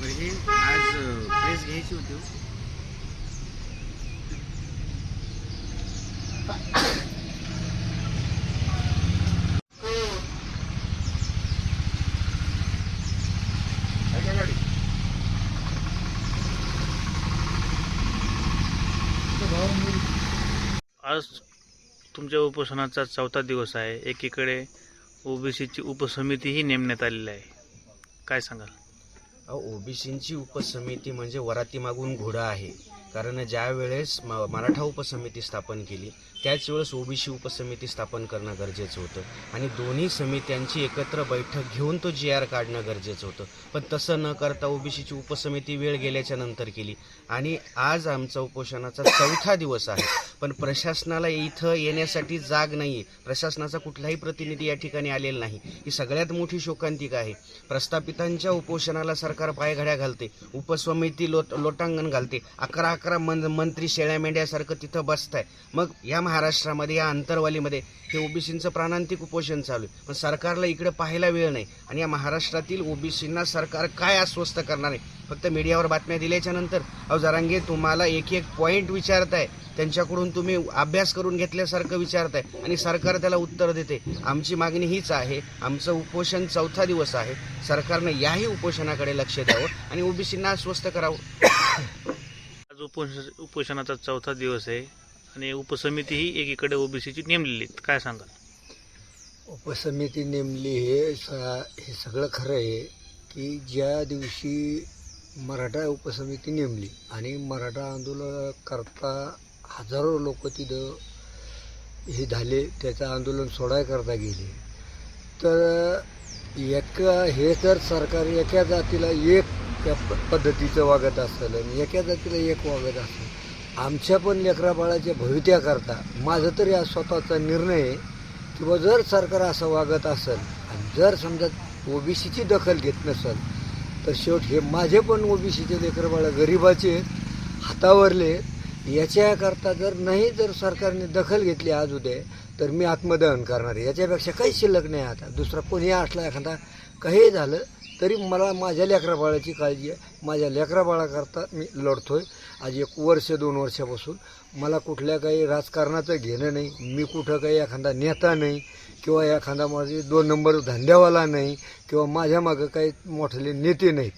हे आज प्रेस घ्यायची होती हो. आज तुमच्या उपोषणाचा चौथा दिवस आहे. एकीकडे ओबीसीची उपसमितीही नेमण्यात आलेली आहे. काय सांगाल? ओबीसींची उपसमिती म्हणजे वराती मागून घोडा आहे. कारण ज्या वेळेस म- मराठा उपसमिती स्थापन केली त्याच वेळेस ओबीसी उपसमिती स्थापन करणं गरजेचं होतं. आणि दोन्ही समित्यांची एकत्र बैठक घेऊन तो जी आर काढणं गरजेचं होतं. पण तसं न करता ओबीसीची उपसमिती वेळ गेल्याच्यानंतर केली. आणि आज आमचा उपोषणाचा चौथा दिवस आहे. पण प्रशासनाला इथं येण्यासाठी जाग नाही आहे प्रशासनाचा कुठलाही प्रतिनिधी या ठिकाणी आलेला नाही. ही सगळ्यात मोठी शोकांतिका आहे. प्रस्थापितांच्या उपोषणाला सरकार पायघड्या घालते. उपसमिती लोट लोटांगण घालते. अकरा अकरा मन मंत्री शेळ्या मेंढ्यासारखं तिथं बसताय. मग या महाराष्ट्रामध्ये या अंतरवालीमध्ये हे ओबीसींचं प्राणांतिक उपोषण चालू आहे. पण सरकारला इकडे पाहायला वेळ नाही. आणि या महाराष्ट्रातील ओबीसींना सरकार काय अस्वस्थ करणार आहे? फक्त मीडियावर बातम्या दिल्याच्या नंतर अहो जरांगे तुम्हाला एक एक पॉईंट विचारताय. त्यांच्याकडून तुम्ही अभ्यास करून घेतल्यासारखं विचारताय. आणि सरकार त्याला उत्तर देते. आमची मागणी हीच आहे. आमचं उपोषण चौथा दिवस आहे. सरकारनं याही उपोषणाकडे लक्ष द्यावं आणि ओबीसींना अस्वस्थ करावं. आज उपोष उपोषणाचा चौथा दिवस आहे आणि उपसमिती ही एकीकडे ओबीसीची नेमलेली काय सांगाल? उपसमिती नेमली हे स हे सगळं खरं आहे की ज्या दिवशी मराठा उपसमिती नेमली आणि मराठा आंदोलन करता हजारो लोक तिथं हे झाले त्याचं आंदोलन सोडायकरता गेले. तर एका हे तर सरकार एका जातीला एक त्या प- पद्धतीचं वागत असेल आणि एका जातीला एक वागत असेल. आमच्या पण लेकरा बाळाच्या भवित्याकरता माझं तरी हा स्वतःचा निर्णय आहे किंवा जर सरकार असं वागत असेल आणि जर समजा ओबीसीची दखल घेत नसेल तर शेवट हे माझे पण ओबीसीचे लेकरं बाळा गरिबाचे हातावरले याच्याकरता जर नाही जर सरकारने दखल घेतली आज उद्या तर मी आत्मदहन करणार आहे. याच्यापेक्षा काही शिल्लक नाही आता. दुसरा कोणी असला एखादा काही झालं तरी मला माझ्या लेकरा बाळाची काळजी आहे. माझ्या लेकरा बाळाकरता मी आहे आज एक वर्ष दोन वर्षापासून मला कुठल्या काही राजकारणाचं घेणं नाही. मी कुठं काही एखादा नेता नाही किंवा एखादा माझे दोन नंबर धंद्यावाला नाही किंवा माझ्या मागं काही मोठले नेते नाहीत.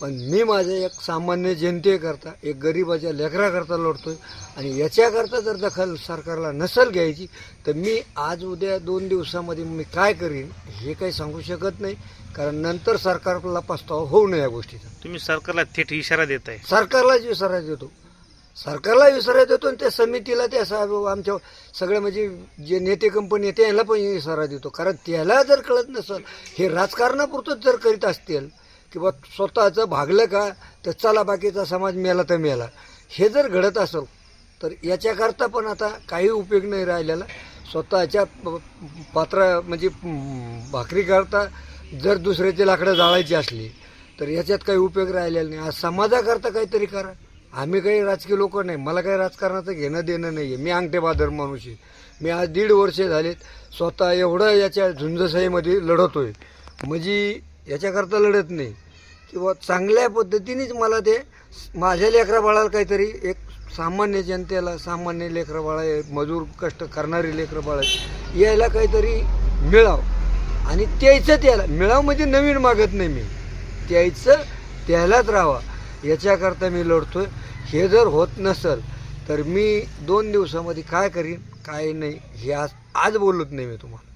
पण मी माझ्या एक सामान्य जनतेकरता एक गरिबाच्या लेकराकरता लढतोय आणि याच्याकरता जर दखल सरकारला नसेल घ्यायची तर मी आज उद्या दोन दिवसामध्ये मी काय करीन हे काही सांगू शकत नाही कारण नंतर सरकारला पस्तावा होऊ नये या गोष्टीचा. तुम्ही सरकारला थेट इशारा देत आहे सरकारलाच विसरायला देतो सरकारला विसरायला देतो आणि त्या समितीला त्या आमच्या सगळ्या म्हणजे जे नेते कंपनी आहे त्यांना पण इशारा देतो. कारण त्याला जर कळत नसेल हे राजकारणापुरतंच जर करीत असतील किंवा स्वतःचं भागलं का तर चला बाकीचा समाज मेला तर मेला. हे जर घडत असेल तर याच्याकरता पण आता काही उपयोग नाही राहिलेला. स्वतःच्या पात्रा म्हणजे भाकरीकरता जर दुसऱ्याची लाकडं जाळायची असली तर याच्यात काही उपयोग राहिलेला नाही. आज समाजाकरता काहीतरी करा. आम्ही काही राजकीय लोक नाही. मला काही राजकारणाचं घेणं देणं नाही आहे मी अंगठेबादर माणूस आहे. मी आज दीड वर्षे झालेत स्वतः एवढं याच्या झुंजशाहीमध्ये आहे म्हणजे याच्याकरता लढत नाही. किंवा चांगल्या पद्धतीनेच मला ते माझ्या लेकरा बाळाला काहीतरी एक सामान्य जनतेला सामान्य लेकरं बाळा मजूर कष्ट करणारी लेकरं बाळा यायला काहीतरी मिळावं. आणि त्याचं त्याला मिळावं म्हणजे नवीन मागत नाही मी. त्याचं त्यालाच राहावा. याच्याकरता मी लढतो हे जर होत नसेल तर मी दोन दिवसामध्ये काय करीन काय नाही हे आज आज बोलत नाही मी तुम्हाला.